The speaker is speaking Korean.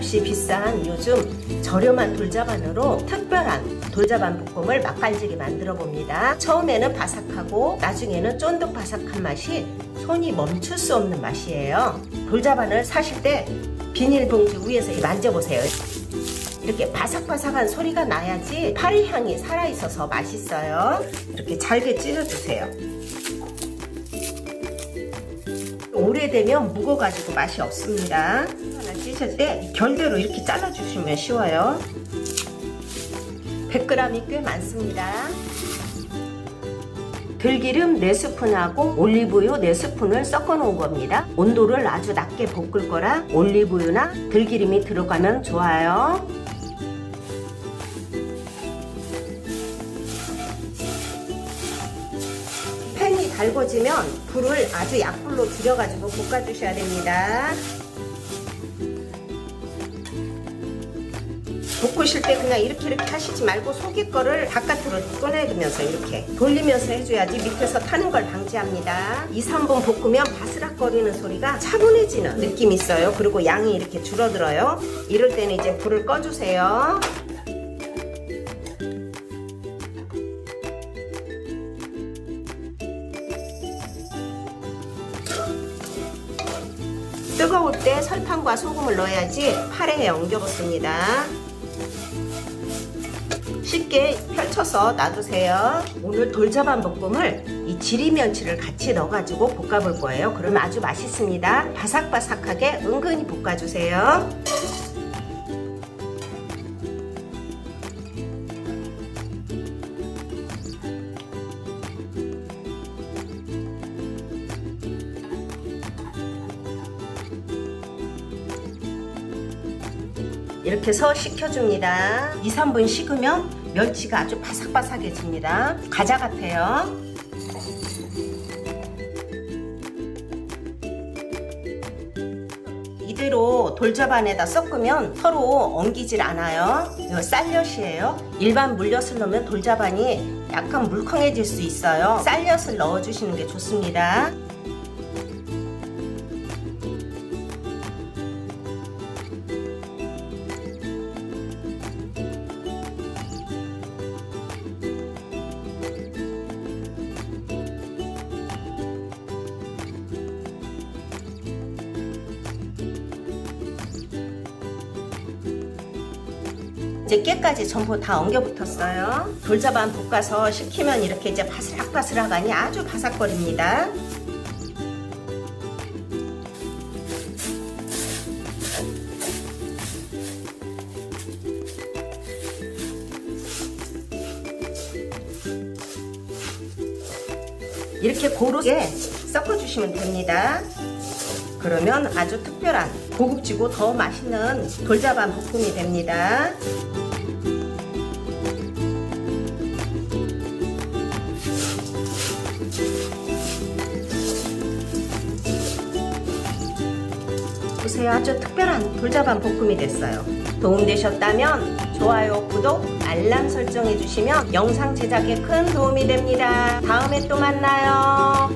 집값이 비싼 요즘 저렴한 돌자반으로 특별한 돌자반 볶음을 맛깔지게 만들어 봅니다. 처음에는 바삭하고 나중에는 쫀득바삭한 맛이 손이 멈출 수 없는 맛이에요. 돌자반을 사실 때 비닐봉지 위에서 만져보세요. 이렇게 바삭바삭한 소리가 나야지 파리 향이 살아있어서 맛있어요. 이렇게 잘게 찢어주세요. 오래되면 묵어가지고 맛이 없습니다. 하나 찢을 때 결대로 이렇게 잘라주시면 쉬워요. 100g이 꽤 많습니다. 들기름 4스푼하고 올리브유 4스푼을 섞어 놓은 겁니다. 온도를 아주 낮게 볶을 거라 올리브유나 들기름이 들어가면 좋아요. 달궈지면 불을 아주 약불로 줄여가지고 볶아주셔야 됩니다. 볶으실 때 그냥 이렇게 이렇게 하시지 말고 속이 거를 바깥으로 꺼내면서 이렇게 돌리면서 해줘야지 밑에서 타는 걸 방지합니다. 2, 3분 볶으면 바스락거리는 소리가 차분해지는 느낌이 있어요. 그리고 양이 이렇게 줄어들어요. 이럴 때는 이제 불을 꺼주세요. 뜨거울 때 설탕과 소금을 넣어야지 팔에 엉겨 붙습니다. 쉽게 펼쳐서 놔두세요. 오늘 돌자반 볶음을 이 지리면치를 같이 넣어가지고 볶아볼 거예요. 그러면 아주 맛있습니다. 바삭바삭하게 은근히 볶아주세요. 이렇게 해서 식혀줍니다. 2, 3분 식으면 멸치가 아주 바삭바삭해집니다. 과자 같아요. 이대로 돌자반에다 섞으면 서로 엉기질 않아요. 이거 쌀엿이에요. 일반 물엿을 넣으면 돌자반이 약간 물컹해질 수 있어요. 쌀엿을 넣어주시는 게 좋습니다. 이제 깨까지 전부 다 엉겨 붙었어요. 돌자반 볶아서 식히면 이렇게 이제 바스락바스락하니 아주 바삭거립니다. 이렇게 고르게 섞어주시면 됩니다. 그러면 아주 특별한 고급지고 더 맛있는 돌자반 볶음이 됩니다. 보세요. 아주 특별한 돌자반 볶음이 됐어요. 도움되셨다면 좋아요, 구독, 알람 설정해 주시면 영상 제작에 큰 도움이 됩니다. 다음에 또 만나요.